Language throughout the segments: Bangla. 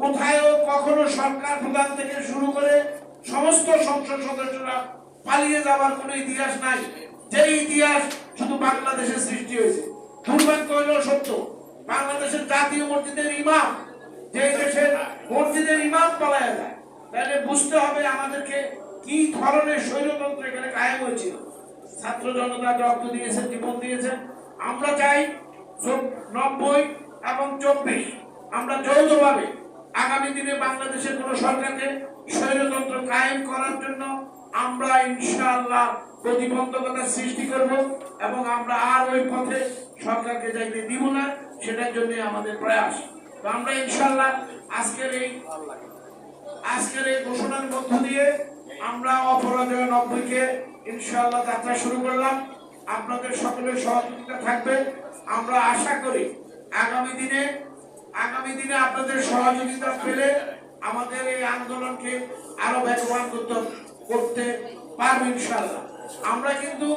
কোথায় কখনো সরকার প্রধান থেকে শুরু করে সমস্ত সংসদ সদস্যরা পালিয়ে যাওয়ার কোনো ইতিহাস নাই। যে ইতিহাস শুধু বাংলাদেশের সৃষ্টি হয়েছে। দুর্ভাগ্য হইল সত্য। বাংলাদেশের জাতীয় মসজিদের ইমাম, যে দেশের মসজিদের ইমাম পালায় যায়। তাহলে বুঝতে হবে আমাদেরকে কি ধরনের স্বৈরতন্ত্র এখানে কায়েম হয়েছিল। ছাত্র জনতা রক্ত দিয়েছেন জীবন দিয়েছেন আমরা চাই নব্বই এবং চব্বিশ। আমরা যৌথভাবে আগামী দিনে বাংলাদেশের কোন সরকারকে স্বৈরতন্ত্র কায়েম করার জন্য আমরা ইনশাআল্লাহ প্রতিবন্ধকতা সৃষ্টি করব এবং আমরা আর ওই পথে সরকারকে যাইতে দিব না, সেটার জন্য আমাদের প্রয়াস। তো আমরা ইনশাআল্লাহ আজকের এই আজকের এই ঘোষণার মধ্য দিয়ে আমরা অপরাজয় নব্বইকে ইনশাআল্লাহ যাত্রা শুরু করলাম। আপনাদের সকলের সহযোগিতা থাকবে। আমরা আশা করি আগামী দিনে আগামী দিনে আপনাদের সহযোগিতা পেলে আমাদের এই আন্দোলনকে আরও বেগবান করতে পারব ইনশাআল্লাহ। আমরা কিন্তু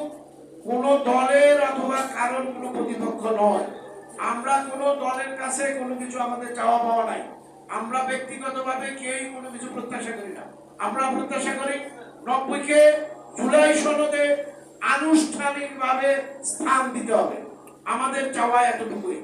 কোন দলের অথবা কারণ কোন প্রতিপক্ষ নয়। আমরা কোন দলের কাছে কোনো কিছু আমাদের চাওয়া পাওয়া নাই। আমরা ব্যক্তিগতভাবে কেউই কোনো কিছু প্রত্যাশা করি না। আমরা প্রত্যাশা করি নব্বইকে জুলাই সনদে আনুষ্ঠানিকভাবে স্থান দিতে হবে। আমাদের চাওয়া এতটুকুই।